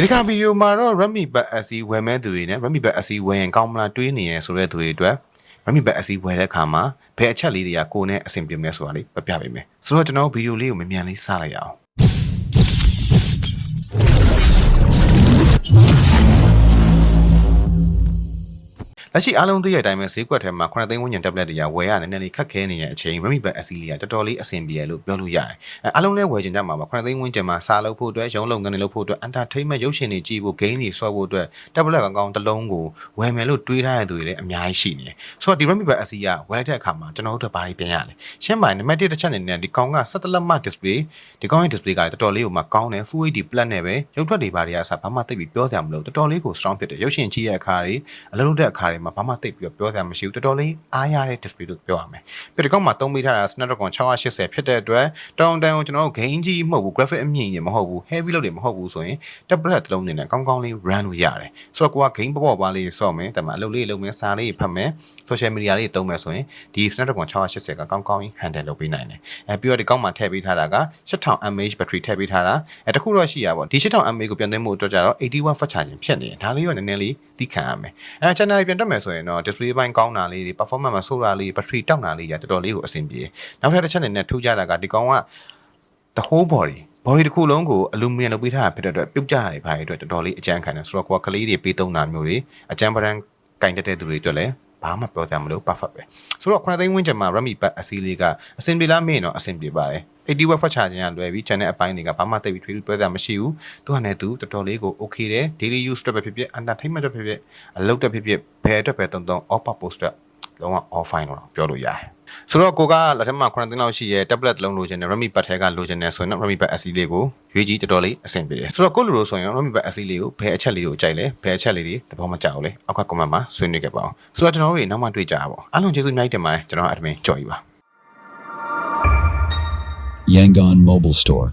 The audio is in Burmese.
ဒီတစ်ခါဗီဒီယိုမှာတော့ Redmi Pad SE ဝယ်မဲ့သူတွေနဲ့ Redmi Pad SE ဝယ်ရင်ကောင်းမလားတွေးနေရဆိုတဲ့သူတွေအတွက် Redmi Pad SE ဝယ်တဲ့အခါမှာဘယ်အချက်လေးတွေကကိုယ်နဲ့အဆင်ပြေမလဲဆိုတာလေးပြပြပေးမယ်ဆိုတော့ကျွန်တော်ဗီဒီယိုလေးကိုမြန်မြန်လေးစလိုက်ရအောင် လက်ရှိအားလုံးသိတဲ့အတိုင်းပဲဈေးကွက်ထဲမှာ9သိန်းဝန်းကျင် tablet တွေကဝယ်ရနည်းနည်းလေးခက်ခဲနေတဲ့အချိန် Redmi Pad SE လေးကတော်တော်လေးအဆင်ပြေရလို့ပြောလို့ရတယ်။အဲအားလုံးလည်းဝယ်ချင်ကြမှာပါ9သိန်းဝန်းကျင်မှာစာလုပ်ဖို့အတွက်ရုံးလုပ်ငန်းတွေလုပ်ဖို့အတွက် entertainment ရုပ်ရှင်တွေကြည့်ဖို့ game တွေဆော့ဖို့အတွက် tablet ကောင်ကောင်တစ်လုံးကိုဝယ်မယ်လို့တွေးထားတဲ့သူတွေလည်းအများကြီးရှိနေတယ်။ဆိုတော့ဒီ Redmi Pad SE ကဝယ်လိုက်တဲ့အခါမှာကျွန်တော်တို့တို့ဘာတွေပြင်ရလဲ။ရှင်းပါနံပါတ်1တစ်ချက်အနေနဲ့ဒီကောင်က17လက်မ display ဒီကောင်ရဲ့ display ကလည်းတော်တော်လေးကိုမှကောင်းတယ် Full HD Plus နဲ့ပဲရုပ်ထွက်တွေဘာတွေအစားဘာမှသိပ်ပြီးပြောစရာမလိုတော်တော်လေးကို strong ဖြစ်တယ်ရုပ်ရှင်ကြည့်ရတဲ့အခါတွေအလုပ်လုပ်တဲ့အခါတွေမှာဘာမှသိပ်ပြီးပြောစရာမရှိဘူးတော်တော်လေးအားရတဲ့ display လို့ပြောရမယ်ပြီးဒီကောင်မှာသုံးပေးထားတာ Snapdragon 680ဖြစ်တဲ့အတွက်တောင်းတန်းကိုကျွန်တော်တို့ game ကြီးမဟုတ်ဘူး graphic အမြင့်ကြီးမဟုတ်ဘူး heavy လို့တွေမဟုတ်ဘူးဆိုရင် tablet တစ်လုံးနေနဲ့ကောင်းကောင်းလေး run လို့ရတယ်ဆိုတော့ကိုက game ပေါ့ပေါ့ပါလေးဆော့မယ်ဒါမှအလုပ်လေးလုပ်မယ်စာလေးဖတ်မယ် social media လေးသုံးမယ်ဆိုရင်ဒီ Snapdragon 680ကကောင်းကောင်းကြီး handle လုပ်ပေးနိုင်တယ်အဲပြီးတော့ဒီကောင်းမှာထည့်ပေးထားတာက8000 mAh battery ထည့်ပေးထားတာအဲတခုတော့ရှိရပါဘောဒီ8000 mAh ကိုပြန်သွင်းမှုအတွက်ကြတော့80 watt fast charging ဖြစ်နေတယ်ဒါလေးတော့နည်းနည်းလေးသိခံရမယ်အဲ channel ပြန်တက်မယ်ဆိုရင်တော့ display ဘိုင်းကောင်းတာလေးတွေ performance မှာဆိုးတာလေး battery တောက်တာလေးရတော်တော်လေးကိုအဆင်ပြေနောက်ထပ်တစ်ချက်အနေနဲ့ထူးခြားတာကဒီကောင်က the whole body body တစ်ခုလုံးကိုအလူမီနီယံလုပ်ပေးထားတာဖြစ်တဲ့အတွက်ပြုတ်ကျတာတွေဘာတွေအတွက်တော်တော်လေးအကျန်းခံတယ်ဆိုတော့ကိုကကလေးတွေပေးသုံးတာမျိုးတွေအကျန်းပရန်ကင်တက်တဲ့သူတွေအတွက်လည်း ဘာမှပြောကြမလို့ perfect ပဲဆိုတော့9သိန်းဝန်းကျင်မှာ Redmi Pad အစီလေးကအဆင်ပြေလားမေးရင်တော့အဆင်ပြေပါတယ်80 watt fast charging ကလွယ်ပြီး channel အပိုင်းတွေကဘာမှသိပ်ပြီးထွေးထွေးပြောစရာမရှိဘူးသူကလည်းသူတော်တော်လေးကို okay တယ် daily use အတွက်ပဲဖြစ်ဖြစ် entertainment အတွက်ဖြစ်ဖြစ်အလုပ်အတွက်ဖြစ်ဖြစ်ဘယ်အတွက်ပဲတုံတုံ all purpose အတွက်လုံးဝ all fine လို့ပြောလို့ရတယ် ဆိုတော့ကိုကလက်ထက်မှာ9သိန်းလောက်ရှိရဲ့ tablet တစ်လုံးလိုချင်တယ် Redmi Pad ထဲကလိုချင်တယ်ဆိုရင်တော့ Redmi Pad SE လေးကိုရွေးကြည့်တော်တော်လေးအဆင်ပြေတယ်ဆိုတော့ကိုလိုလိုဆိုရင် Redmi Pad SE လေးကိုဘယ်အချက်လေးကိုကြိုက်လဲဘယ်အချက်လေးတွေသဘောမကျဘူးလဲအောက်က comment မှာဆွေးနွေးခဲ့ပါအောင်ဆိုတော့ကျွန်တော်တို့တွေနောက်မှတွေ့ကြပါဦးအားလုံးကျေးဇူးအများကြီးတင်ပါတယ်ကျွန်တော် admin ကြော်ယူပါ Yangon Mobile Store.